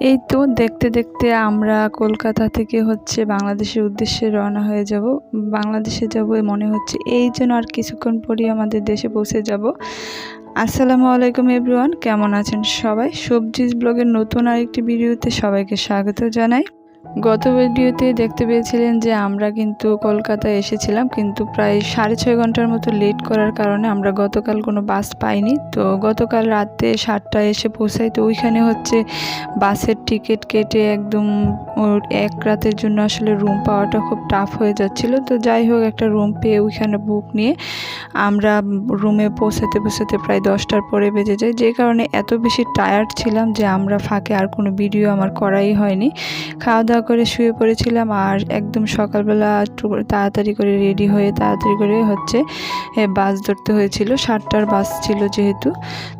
এই তো দেখতে দেখতে আমরা কলকাতা থেকে হচ্ছে বাংলাদেশের উদ্দেশ্যে রওনা হয়ে যাব। বাংলাদেশে যাব মনে হচ্ছে এই জন্য আর কিছুক্ষণ পরই আমাদের দেশে পৌঁছে যাব। আসসালামু আলাইকুম এভরিওয়ান, কেমন আছেন সবাই? সবজিজ ব্লগের নতুন আরেকটি ভিডিওতে সবাইকে স্বাগত জানাই। গত ভিডিওতে দেখতে পেয়েছিলেন যে আমরা কিন্তু কলকাতায় এসেছিলাম, কিন্তু প্রায় সাড়ে ছয় ঘণ্টার মতো লেট করার কারণে আমরা গতকাল কোনো বাস পাইনি। তো গতকাল রাতে সাতটায় এসে পৌঁছাই। তো ওইখানে হচ্ছে বাসের টিকিট কেটে একদম এক রাতের জন্য আসলে রুম পাওয়াটা খুব টাফ হয়ে যাচ্ছিল। তো যাই হোক, একটা রুম পেয়ে ওইখানে বুক নিয়ে আমরা রুমে পৌঁছাতে পৌঁছাতে প্রায় দশটার পরে বেজে যায়। যে কারণে এত বেশি টায়ার্ড ছিলাম যে আমরা ফাঁকে আর কোনো ভিডিও আমার করাই হয়নি। খাওয়া দাওয়া করে শুয়ে পড়েছিলাম আর একদম সকালবেলা তাড়াতাড়ি করে রেডি হয়ে তাড়াতাড়ি করে হচ্ছে বাস ধরতে হয়েছিল। সাতটার বাস ছিল যেহেতু।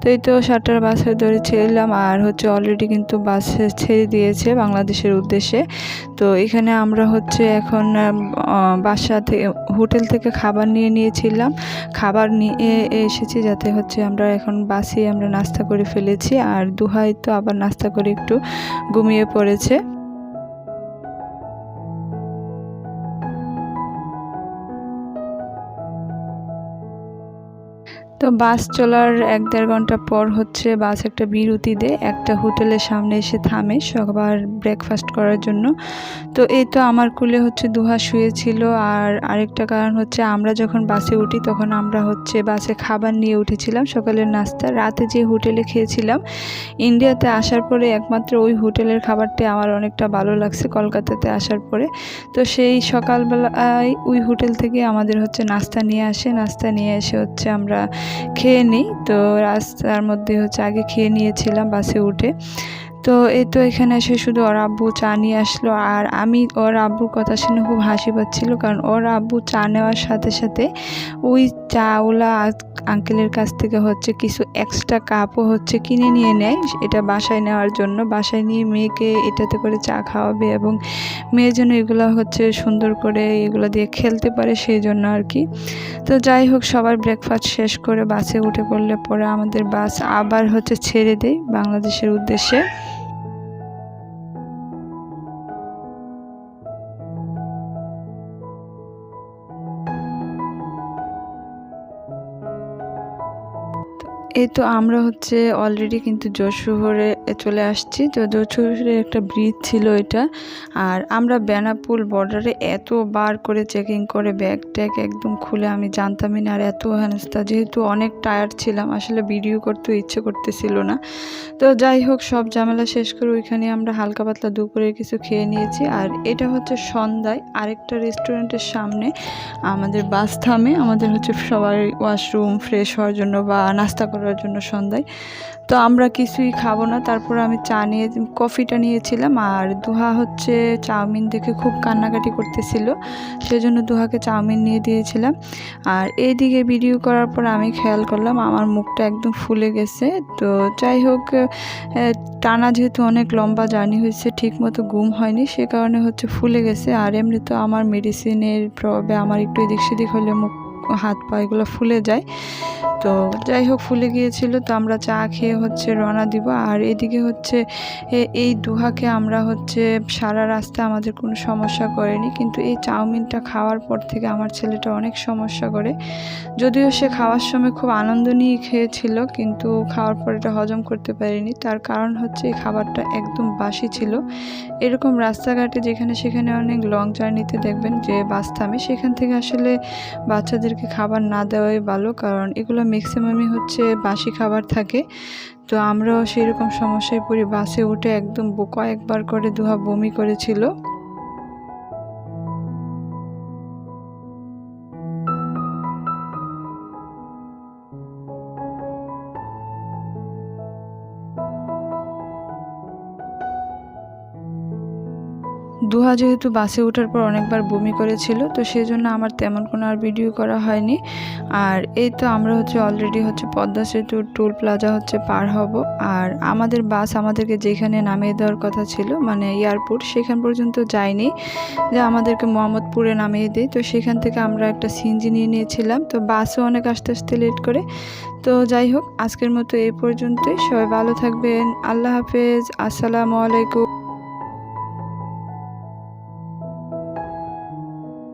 তো এই তো সাতটার বাসে ধরেছিলাম আর হচ্ছে অলরেডি কিন্তু বাস ছেড়ে দিয়েছে বাংলাদেশের উদ্দেশ্যে। তো এখানে আমরা হচ্ছে এখন বাসা থেকে হোটেল থেকে খাবার নিয়ে নিয়েছিলাম। খাবার নিয়ে এসেছি যাতে হচ্ছে আমরা এখন বাসে আমরা নাস্তা করে ফেলেছি। আর দুহাই তো আবার নাস্তা করে একটু ঘুমিয়ে পড়েছে। তো বাস চলার এক দেড় ঘণ্টা পর হচ্ছে বাস একটা বিরতি দেয়, একটা হোটেলের সামনে এসে থামে সবার ব্রেকফাস্ট করার জন্য। তো এই তো আমার কুলে হচ্ছে দুহা শুয়েছিল আর আরেকটা কারণ হচ্ছে আমরা যখন বাসে উঠি তখন আমরা হচ্ছে বাসে খাবার নিয়ে উঠেছিলাম, সকালের নাস্তা। রাতে যে হোটেলে খেয়েছিলাম, ইন্ডিয়াতে আসার পরে একমাত্র ওই হোটেলের খাবারটি আমার অনেকটা ভালো লাগছে, কলকাতাতে আসার পরে। তো সেই সকালবেলায় ওই হোটেল থেকে আমাদের হচ্ছে নাস্তা নিয়ে আসে, নাস্তা নিয়ে এসে হচ্ছে আমরা খেয়ে নিই। তো রাস্তার মধ্যে হচ্ছে আগে খেয়ে নিয়েছিলাম বাসে উঠে। তো এই তো এখানে এসে শুধু ওর আব্বু চা নিয়ে আসলো। আর আমি ওর আব্বুর কথা শুনে খুব হাসি পাচ্ছিল, কারণ ওর আব্বু চা নেওয়ার সাথে সাথে ওই চাওলা আঙ্কেলের কাছ থেকে হচ্ছে কিছু এক্সট্রা কাপও হচ্ছে কিনে নিয়ে নেয়। এটা বাসায় নেওয়ার জন্য। বাসায় নিয়ে মেয়েকে এটাতে করে চা খাওয়াবে এবং মেয়ের জন্য এগুলো হচ্ছে সুন্দর করে এগুলো দিয়ে খেলতে পারে সেই জন্য আর কি। তো যাই হোক, সবার ব্রেকফাস্ট শেষ করে বাসে উঠে পড়লে পরে আমাদের বাস আবার হচ্ছে ছেড়ে দেয় বাংলাদেশের উদ্দেশ্যে। এই তো আমরা হচ্ছে অলরেডি কিন্তু যশোহরে চলে আসছি। তো যশোহরে একটা ব্রিজ ছিল এটা। আর আমরা বেনাপুল বর্ডারে এতবার করে চেকিং করে ব্যাগ ট্যাগ একদম খুলে আমি জানতামই না, আর এত হেনস্তা যেহেতু অনেক টায়ার্ড ছিলাম, আসলে ভিডিও করতে ইচ্ছে করতেছিল না। তো যাই হোক, সব ঝামেলা শেষ করে ওইখানে আমরা হালকা পাতলা দুপুরের কিছু খেয়ে নিয়েছি। আর এটা হচ্ছে সন্ধ্যায় আরেকটা রেস্টুরেন্টের সামনে, আমাদের বাস থামে। আমাদের হচ্ছে সবাই ওয়াশরুম ফ্রেশ হওয়ার জন্য বা নাস্তা করার করার জন্য সন্ধ্যায়। তো আমরা কিছুই খাব না। তারপর আমি চা নিয়ে, কফিটা নিয়েছিলাম আর দুহা হচ্ছে চাউমিন দেখে খুব কান্নাকাটি করতেছিল। সেজন্য দুহাকে চাউমিন নিয়ে দিয়েছিলাম। আর এইদিকে ভিডিও করার পর আমি খেয়াল করলাম আমার মুখটা একদম ফুলে গেছে। তো যাই হোক টানা যেহেতু অনেক লম্বা জার্নি হয়েছে ঠিক মতো ঘুম হয়নি, সে কারণে হচ্ছে ফুলে গেছে। আর এমনি তো আমার মেডিসিনের প্রভাবে আমার একটু এদিক সেদিক হলে মুখ, হাত পা এগুলো ফুলে যায়। তো যাই হোক ফুলে গিয়েছিল তো আমরা চা খেয়ে হচ্ছে রওনা দিব। আর এদিকে হচ্ছে এই দুহাকে আমরা হচ্ছে সারা রাস্তা আমাদের কোনো সমস্যা করেনি। কিন্তু এই চাউমিনটা খাওয়ার পর থেকে আমার ছেলেটা অনেক সমস্যা করে। যদিও সে খাওয়ার সময় খুব আনন্দ নিয়ে খেয়েছিল, কিন্তু খাওয়ার পর এটা হজম করতে পারিনি। তার কারণ হচ্ছে এই খাবারটা একদম বাসি ছিল। এরকম রাস্তাঘাটে যেখানে সেখানে অনেক লং জার্নিতে দেখবেন যে বাস থামে, সেখান থেকে আসলে বাচ্চাদেরকে খাবার না দেওয়াই ভালো। কারণ এগুলো ম্যাক্সিমামই হচ্ছে বাসি খাবার থাকে। তো আমরাও সেই রকম সমস্যায় পড়ি। বাসে উঠে একদম কয়েকবার করে দুহা বমি করেছিল। দুহা যেহেতু বাসে ওঠার পর অনেকবার বমি করেছিল, তো সেই জন্য আমার তেমন কোনো আর ভিডিও করা হয়নি। আর এই তো আমরা হচ্ছে অলরেডি হচ্ছে পদ্মা সেতু টোল প্লাজা হচ্ছে পার হব। আর আমাদের বাস আমাদেরকে যেখানে নামিয়ে দেওয়ার কথা ছিল মানে এয়ারপোর্ট সেখান পর্যন্ত যায়নি। যে আমাদেরকে মোহাম্মদপুরে নামিয়ে দেয়। তো সেখান থেকে আমরা একটা সিনজি নিয়ে নিয়েছিলাম। তো বাসও অনেক আস্তে আস্তে লেট করে। তো যাই হোক, আজকের মতো এই পর্যন্তই। সবাই ভালো থাকবেন। আল্লাহ হাফেজ। আসসালামু আলাইকুম।